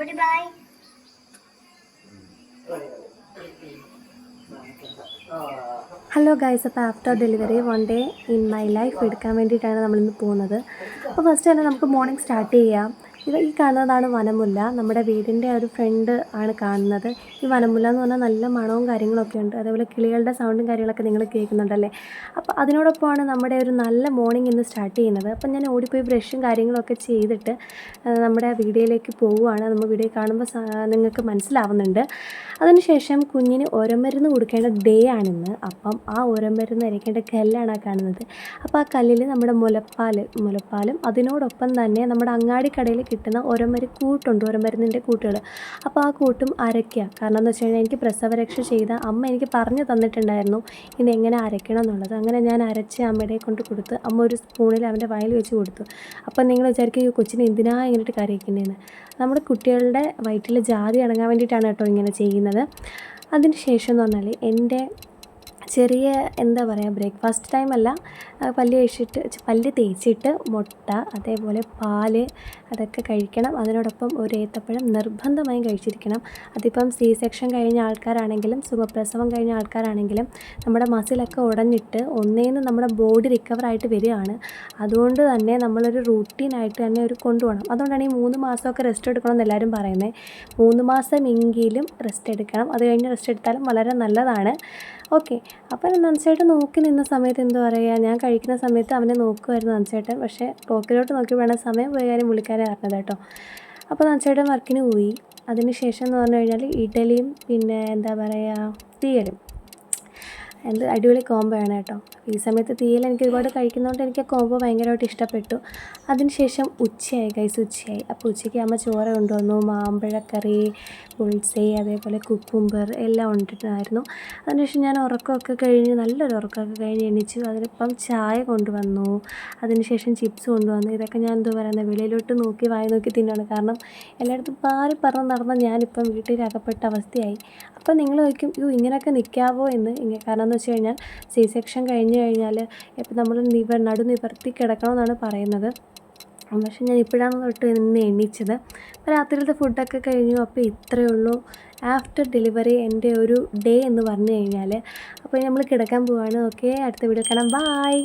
everybody bye. Hello guys അപ്പോൾ after delivery one day in my life എടുക്കാൻ വേണ്ടിയിട്ടാണ് നമ്മളിന്ന് പോകുന്നത് അപ്പോൾ ഫസ്റ്റ് തന്നെ നമുക്ക് മോർണിംഗ് സ്റ്റാർട്ട് ചെയ്യാം ഇത് ഈ കാണുന്നതാണ് വനമുല്ല. നമ്മുടെ വീടിന്റെ ഒരു ഫ്രണ്ട് ആണ് കാണുന്നത്. ഈ വനമുല്ല എന്ന് പറഞ്ഞാൽ നല്ല മണവും കാര്യങ്ങളൊക്കെ ഉണ്ട്. അതേപോലെ കിളികളുടെ സൗണ്ടും കാര്യങ്ങളൊക്കെ നിങ്ങൾ കേൾക്കുന്നുണ്ടല്ലേ? അപ്പോൾ അതിനോടൊപ്പമാണ് നമ്മുടെ ഒരു നല്ല മോർണിംഗ് ഇന്ന് സ്റ്റാർട്ട് ചെയ്യുന്നത്. അപ്പം ഞാൻ ഓടിപ്പോയി ബ്രഷും കാര്യങ്ങളൊക്കെ ചെയ്തിട്ട് നമ്മുടെ വീഡിയോയിലേക്ക് പോവുകയാണ്. നമ്മൾ വീഡിയോ കാണുമ്പോൾ നിങ്ങൾക്ക് മനസ്സിലാവുന്നുണ്ട്. അതിനുശേഷം കുഞ്ഞിന് ഒരമരുന്ന് കൊടുക്കേണ്ട ഡേ ആണിന്ന്. അപ്പം ആ ഒരമരുന്ന് അരയ്ക്കേണ്ട കല്ലാണ് കാണുന്നത്. അപ്പോൾ ആ കല്ലിൽ നമ്മുടെ മുലപ്പാൽ മുലപ്പാലും അതിനോടൊപ്പം തന്നെ നമ്മുടെ അങ്ങാടിക്കടയിൽ കിട്ടുന്ന ഒരമരി കൂട്ടുണ്ട് ഒരമരുന്നിന്റെ കൂട്ടുകൾ. അപ്പോൾ ആ കൂട്ടും അരയ്ക്കുക. കാരണം എന്ന് വെച്ച് കഴിഞ്ഞാൽ എനിക്ക് പ്രസവരക്ഷ ചെയ്ത അമ്മ എനിക്ക് പറഞ്ഞു തന്നിട്ടുണ്ടായിരുന്നു ഇത് എങ്ങനെ അരയ്ക്കണം എന്നുള്ളത്? അങ്ങനെ ഞാൻ അരച്ച് അമ്മയുടെ കൊണ്ട് കൊടുത്ത് അമ്മ ഒരു സ്പൂണിൽ അവന്റെ വായിൽ വെച്ച് കൊടുത്തു. അപ്പം നിങ്ങൾ വിചാരിക്കും ഈ കൊച്ചിനെ എന്തിനാ ഇങ്ങോട്ട് കരയിക്കുന്നതെന്ന് നമ്മുടെ കുട്ടികളുടെ വയറ്റിലെ ജാതി അടങ്ങാൻ വേണ്ടിയിട്ടാണ് കേട്ടോ ഇങ്ങനെ ചെയ്യുന്നത്. അതിന് ശേഷം എന്ന് പറഞ്ഞാൽ എന്റെ ചെറിയ എന്താ പറയുക ബ്രേക്ക്ഫാസ്റ്റ് ടൈം അല്ല പല്ല് കഴിച്ചിട്ട് പല്ല് തേച്ചിട്ട് മുട്ട അതേപോലെ പാൽ അതൊക്കെ കഴിക്കണം. അതിനോടൊപ്പം ഒരു ഏത്തപ്പഴം നിർബന്ധമായും കഴിച്ചിരിക്കണം. അതിപ്പം സി സെക്ഷൻ കഴിഞ്ഞ ആൾക്കാരാണെങ്കിലും സുഖപ്രസവം കഴിഞ്ഞ ആൾക്കാരാണെങ്കിലും നമ്മുടെ മസിലൊക്കെ ഉടഞ്ഞിട്ട് ഒന്നേന്ന് നമ്മുടെ ബോഡി റിക്കവറായിട്ട് വരികയാണ്. അതുകൊണ്ട് തന്നെ നമ്മളൊരു റൂട്ടീനായിട്ട് തന്നെ ഒരു കൊണ്ടുപോകണം. അതുകൊണ്ടാണ് ഈ മൂന്ന് മാസമൊക്കെ റെസ്റ്റ് എടുക്കണം എന്ന് എല്ലാവരും പറയുന്നത് മൂന്ന് മാസമെങ്കിലും റെസ്റ്റ് എടുക്കണം. അത് കഴിഞ്ഞ് റെസ്റ്റ് എടുത്താലും വളരെ നല്ലതാണ്. ഓക്കെ അപ്പം നൻസേട്ടൻ നോക്കി നിന്ന സമയത്ത് എന്തോ പറയുക? ഞാൻ കഴിക്കുന്ന സമയത്ത് അവനെ നോക്കുമായിരുന്നു നൻസേട്ടൻ. പക്ഷേ ക്ലോക്കിലോട്ട് നോക്കി വേണം സമയം പോയ കാര്യം പുള്ളിക്കാരെ അറിഞ്ഞത് കേട്ടോ. അപ്പോൾ നൻസേട്ടൻ വർക്കിന് പോയി. അതിന് ശേഷം എന്ന് പറഞ്ഞു കഴിഞ്ഞാൽ ഇഡലിയും പിന്നെ എന്താ പറയുക തീയലും. എന്ത് അടിപൊളി കോംബോ ആണ് കേട്ടോ. ഈ സമയത്ത് തീയൽ എനിക്ക് ഒരുപാട് കഴിക്കുന്നതുകൊണ്ട് എനിക്ക് ആ കോംബോ ഭയങ്കരമായിട്ട് ഇഷ്ടപ്പെട്ടു. അതിനുശേഷം ഉച്ചയായി കൈസ് ഉച്ചയായി. അപ്പോൾ ഉച്ചയ്ക്ക് അമ്മ ചോറ് കൊണ്ടുവന്നു. മാമ്പഴക്കറി പുൾസൈ അതേപോലെ കുക്കുംബർ എല്ലാം കൊണ്ടിട്ടായിരുന്നു അതിനുശേഷം ഞാൻ ഉറക്കമൊക്കെ കഴിഞ്ഞ് നല്ലൊരു ഉറക്കമൊക്കെ കഴിഞ്ഞ് എണീച്ചു. അതിനിപ്പം ചായ കൊണ്ടുവന്നു. അതിനുശേഷം ചിപ്സ് കൊണ്ടുവന്നു. ഇതൊക്കെ ഞാൻ എന്താ പറയുന്നത് വെളിയിലോട്ട് നോക്കി വായി നോക്കി തിന്നുകയാണ് കാരണം എല്ലായിടത്തും പാറി പറന്ന് നടന്ന ഞാനിപ്പം വീട്ടിൽ അകപ്പെട്ട അവസ്ഥയായി. അപ്പം നിങ്ങൾ ചോദിക്കും യോ ഇങ്ങനെയൊക്കെ നിൽക്കാവോ? എന്ന്. ഇങ്ങനെ കാരണം എന്ന് വെച്ച് കഴിഞ്ഞാൽ സി സെക്ഷൻ കഴിഞ്ഞ് കഴിഞ്ഞാൽ ഇപ്പം നമ്മൾ നിവ നടു നിവർത്തി കിടക്കണമെന്നാണ് പറയുന്നത്. പക്ഷേ ഞാൻ ഇപ്പോഴാണ് തൊട്ട് ഇന്ന് എണീച്ചത്. അപ്പോൾ രാത്രിയിലത്തെ ഫുഡൊക്കെ കഴിഞ്ഞു. അപ്പോൾ ഇത്രയേ ഉള്ളൂ. ആഫ്റ്റർ ഡെലിവറി എന്റെ ഒരു ഡേ എന്ന് പറഞ്ഞു കഴിഞ്ഞാൽ. അപ്പോൾ നമ്മൾ കിടക്കാൻ പോവാണ്. ഓക്കെ. അടുത്ത വീഡിയോ കാണാം. ബായ്